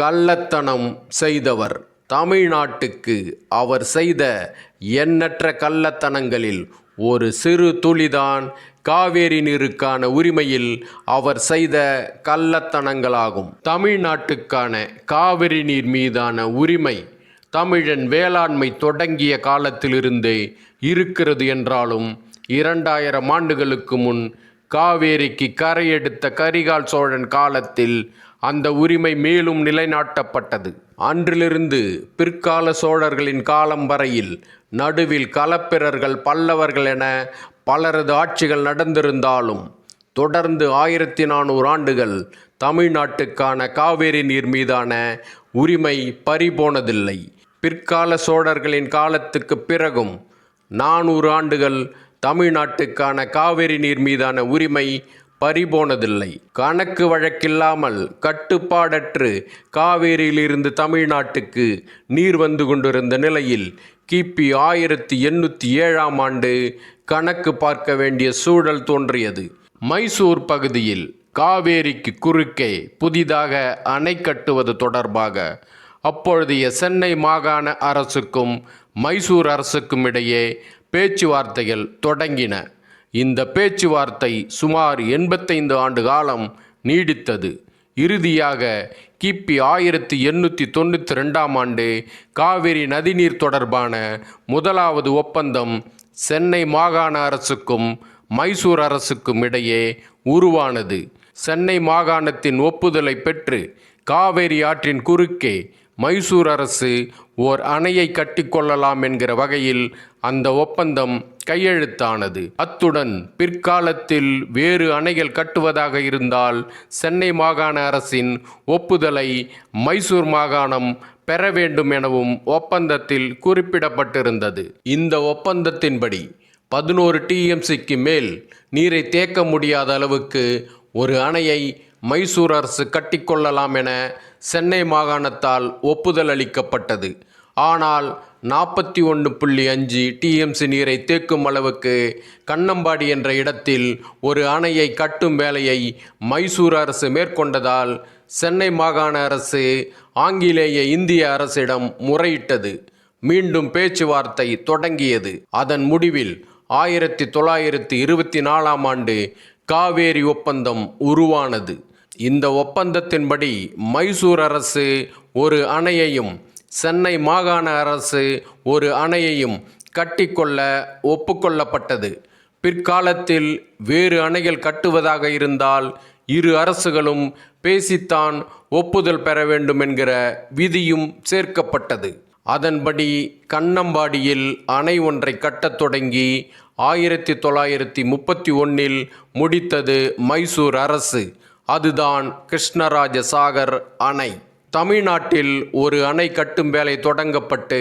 கள்ளத்தனம் செய்தவர் தமிழ்நாட்டுக்கு அவர் செய்த எண்ணற்ற கள்ளத்தனங்களில் ஒரு சிறு துளிதான் காவேரி நீருக்கான உரிமையில் அவர் செய்த கள்ளத்தனங்களாகும். தமிழ்நாட்டுக்கான காவிரி நீர் மீதான உரிமை தமிழன் வேளாண்மை தொடங்கிய காலத்திலிருந்தே இருக்கிறது என்றாலும் இரண்டாயிரம் ஆண்டுகளுக்கு முன் காவேரிக்கு கரையெடுத்த கரிகால் சோழன் காலத்தில் அந்த உரிமை மேலும் நிலைநாட்டப்பட்டது. அன்றிலிருந்து பிற்கால சோழர்களின் காலம் வரையில் நடுவில் களப்பிரர்கள் பல்லவர்கள் என பலரது ஆட்சிகள் நடந்திருந்தாலும் தொடர்ந்து ஆயிரத்தி நானூறு ஆண்டுகள் தமிழ்நாட்டுக்கான காவேரி நீர் மீதான உரிமை பறிபோனதில்லை. பிற்கால சோழர்களின் காலத்துக்கு பிறகும் நானூறு ஆண்டுகள் தமிழ்நாட்டுக்கான காவேரி நீர் மீதான உரிமை பறிபோனதில்லை. கணக்கு வழக்கில்லாமல் கட்டுப்பாடற்று காவேரியிலிருந்து தமிழ்நாட்டுக்கு நீர் வந்து கொண்டிருந்த நிலையில் கிபி ஆயிரத்தி எண்ணூற்றி ஏழாம் ஆண்டு கணக்கு பார்க்க வேண்டிய சூழல் தோன்றியது. மைசூர் பகுதியில் காவேரிக்கு குறுக்கே புதிதாக அணை கட்டுவது தொடர்பாக அப்பொழுதைய சென்னை மாகாண அரசுக்கும் மைசூர் அரசுக்கும் இடையே பேச்சுவார்த்தைகள் தொடங்கின. இந்த பேச்சுவார்த்தை சுமார் எண்பத்தைந்து ஆண்டு காலம் நீடித்தது. இறுதியாக கிபி ஆயிரத்தி எண்ணூற்றி தொண்ணூற்றி ரெண்டாம் ஆண்டு காவிரி நதிநீர் தொடர்பான முதலாவது ஒப்பந்தம் சென்னை மாகாண அரசுக்கும் மைசூர் அரசுக்கும் இடையே உருவானது. சென்னை மாகாணத்தின் ஒப்புதலை பெற்று காவேரி ஆற்றின் குறுக்கே மைசூர் அரசு ஓர் அணையை கட்டிக்கொள்ளலாம் என்கிற வகையில் அந்த ஒப்பந்தம் கையெழுத்தானது. அத்துடன் பிற்காலத்தில் வேறு அணைகள் கட்டுவதாக இருந்தால் சென்னை மாகாண அரசின் ஒப்புதலை மைசூர் மாகாணம் பெற வேண்டும் எனவும் ஒப்பந்தத்தில் குறிப்பிடப்பட்டிருந்தது. இந்த ஒப்பந்தத்தின்படி பதினோரு டிஎம்சிக்கு மேல் நீரை தேக்க முடியாத அளவுக்கு ஒரு அணையை மைசூர் அரசு கட்டிக்கொள்ளலாம் என சென்னை மாகாணத்தால் ஒப்புதல் அளிக்கப்பட்டது. ஆனால் நாற்பத்தி ஒன்று புள்ளி அஞ்சு டிஎம்சி நீரை தேக்கும் அளவுக்கு கண்ணம்பாடி என்ற இடத்தில் ஒரு அணையை கட்டும் வேலையை மைசூர் அரசு மேற்கொண்டதால் சென்னை மாகாண அரசு ஆங்கிலேய இந்திய அரசிடம் முறையிட்டது. மீண்டும் பேச்சுவார்த்தை தொடங்கியது. அதன் முடிவில் ஆயிரத்தி தொள்ளாயிரத்தி இருபத்தி நாலாம் ஆண்டு காவேரி ஒப்பந்தம் உருவானது. இந்த ஒப்பந்தத்தின்படி மைசூர் அரசு ஒரு அணையையும் சென்னை மாகாண அரசு ஒரு அணையையும் கட்டிக்கொள்ள ஒப்புக்கொள்ளப்பட்டது. பிற்காலத்தில் வேறு அணைகள் கட்டுவதாக இருந்தால் இரு அரசுகளும் பேசித்தான் ஒப்புதல் பெற வேண்டும் என்கிற விதியும் சேர்க்கப்பட்டது. அதன்படி கண்ணம்பாடியில் அணை ஒன்றை கட்டத் தொடங்கி ஆயிரத்தி தொள்ளாயிரத்தி முப்பத்தி ஒன்றில் முடித்தது மைசூர் அரசு. அதுதான் கிருஷ்ணராஜ சாகர் அணை. தமிழ்நாட்டில் ஒரு அணை கட்டும் வேலை தொடங்கப்பட்டு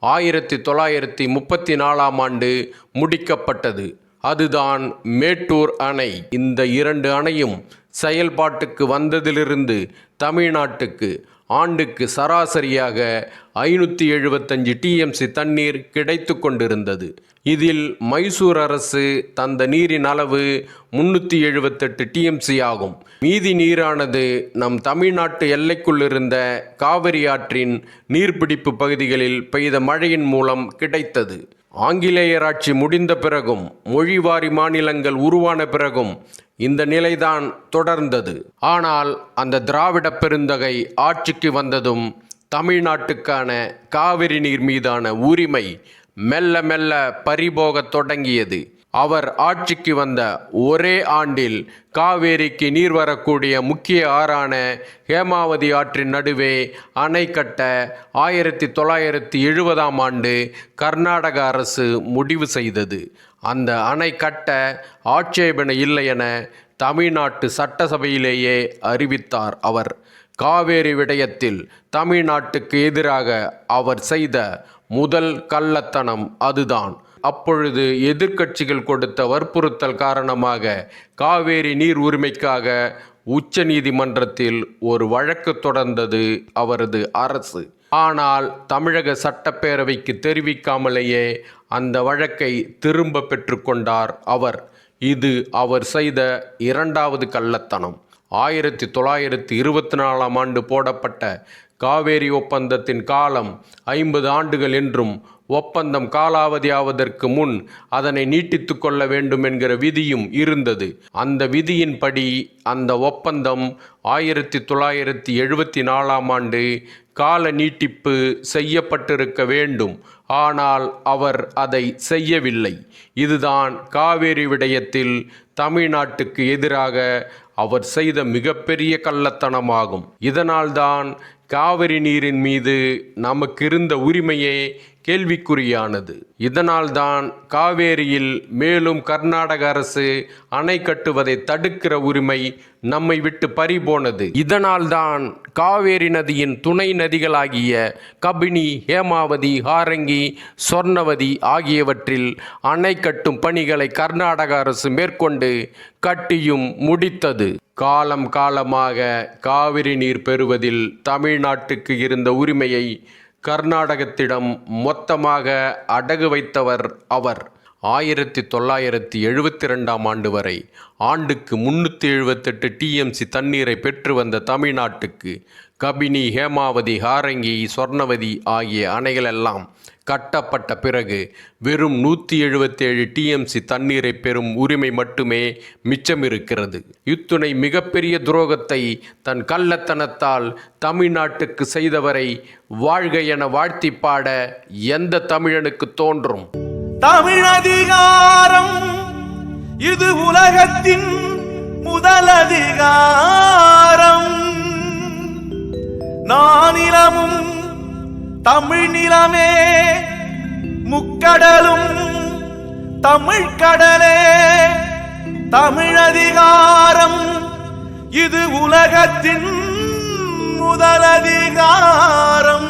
ஆயிரத்தி தொள்ளாயிரத்தி முப்பத்தி நாலாம் ஆண்டு முடிக்கப்பட்டது. அதுதான் மேட்டூர் அணை. இந்த இரண்டு அணையும் செயல்பாட்டுக்கு வந்ததிலிருந்து தமிழ்நாட்டுக்கு ஆண்டுக்கு சராசரியாக ஐநூற்றி எழுபத்தஞ்சு டிஎம்சி தண்ணீர் கிடைத்து கொண்டிருந்தது. இதில் மைசூர் அரசு தந்த நீரின் அளவு முன்னூற்றி எழுபத்தெட்டு டிஎம்சி ஆகும். மீதி நீரானது நம் தமிழ்நாட்டு எல்லைக்குள் இருந்த காவிரி ஆற்றின் நீர்பிடிப்பு பகுதிகளில் பெய்த மழையின் மூலம் கிடைத்தது. ஆங்கிலேயர் ஆட்சி முடிந்த பிறகும் மொழிவாரி மாநிலங்கள் உருவான பிறகும் இந்த நிலைதான் தொடர்ந்தது. ஆனால் அந்த திராவிட பெருந்தகை ஆட்சிக்கு வந்ததும் தமிழ்நாட்டுக்கான காவிரி நீர் மீதான உரிமை மெல்ல மெல்ல பறிபோகத் தொடங்கியது. அவர் ஆட்சிக்கு வந்த ஒரே ஆண்டில் காவேரிக்கு நீர் வரக்கூடிய முக்கிய ஆறான ஹேமாவதி ஆற்றின் நடுவே அணை கட்ட ஆயிரத்தி தொள்ளாயிரத்தி எழுபதாம் ஆண்டு கர்நாடக அரசு முடிவு செய்தது. அந்த அணை கட்ட ஆட்சேபனை இல்லை என தமிழ்நாட்டு சட்டசபையிலேயே அறிவித்தார் அவர். காவேரி விடயத்தில் தமிழ்நாட்டுக்கு எதிராக அவர் செய்த முதல் கள்ளத்தனம் அதுதான். அப்பொழுது எதிர்க்கட்சிகள் கொடுத்த வற்புறுத்தல் காரணமாக காவேரி நீர் உரிமைக்காக உச்ச நீதிமன்றத்தில் ஒரு வழக்கு தொடர்ந்தது அவரது அரசு. ஆனால் தமிழக சட்டப்பேரவைக்கு தெரிவிக்காமலேயே அந்த வழக்கை திரும்ப பெற்றுக்கொண்டார் அவர். இது அவர் செய்த இரண்டாவது கள்ளத்தனம். ஆயிரத்தி தொள்ளாயிரத்தி இருபத்தி நாலாம் ஆண்டு போடப்பட்ட காவேரி ஒப்பந்தத்தின் காலம் ஐம்பது ஆண்டுகள் என்றும் ஒப்பந்தம் காலாவதியாவதற்கு முன் அதனை நீட்டித்து கொள்ள வேண்டும் என்கிற விதியும் இருந்தது. அந்த விதியின்படி அந்த ஒப்பந்தம் ஆயிரத்தி தொள்ளாயிரத்தி எழுபத்தி நாலாம் ஆண்டு கால நீட்டிப்பு செய்யப்பட்டிருக்க வேண்டும். ஆனால் அவர் அதை செய்யவில்லை. இதுதான் காவேரி விடயத்தில் தமிழ்நாட்டுக்கு எதிராக அவர் செய்த மிகப்பெரிய கள்ளத்தனமாகும். இதனால்தான் காவிரி நீரின் மீது நமக்கு இருந்த உரிமையை கேள்விக்குறியானது. இதனால்தான் காவேரியில் மேலும் கர்நாடக அரசு அணை கட்டுவதை தடுக்கிற உரிமை நம்மை விட்டு பறிபோனது. இதனால்தான் காவேரி நதியின் துணை நதிகளாகிய கபினி ஹேமாவதி ஹாரங்கி சொர்ணவதி ஆகியவற்றில் அணை கட்டும் பணிகளை கர்நாடக அரசு மேற்கொண்டு கட்டியும் முடித்தது. காலம் காலமாக காவிரி நீர் பெறுவதில் தமிழ்நாட்டுக்கு இருந்த உரிமையை கர்நாடகத்திடம் மொத்தமாக அடகு வைத்தவர் அவர். ஆயிரத்தி தொள்ளாயிரத்தி எழுபத்தி ரெண்டாம் ஆண்டு வரை ஆண்டுக்கு முன்னூற்றி எழுபத்தெட்டு டிஎம்சி தண்ணீரை பெற்று வந்த தமிழ்நாட்டுக்கு கபினி ஹேமாவதி ஹாரங்கி சொர்ணவதி ஆகிய அணைகளெல்லாம் கட்டப்பட்ட பிறகு வெறும் நூற்றி எழுபத்தேழு டிஎம்சி தண்ணீரை பெறும் உரிமை மட்டுமே மிச்சமிருக்கிறது. இத்துணை மிகப்பெரிய துரோகத்தை தன் கள்ளத்தனத்தால் தமிழ்நாட்டுக்கு செய்தவரை வாழ்க என வாழ்த்தி பாட எந்த தமிழனுக்கு தோன்றும்? தமிழதிகாரம் இது உலகத்தின் முதலதிகாரம் நானிலமும் தமிழ் நிலமே முக்கடலும் தமிழ் கடலே தமிழ் அதிகாரம் இது உலகத்தின் முதலதிகாரம்.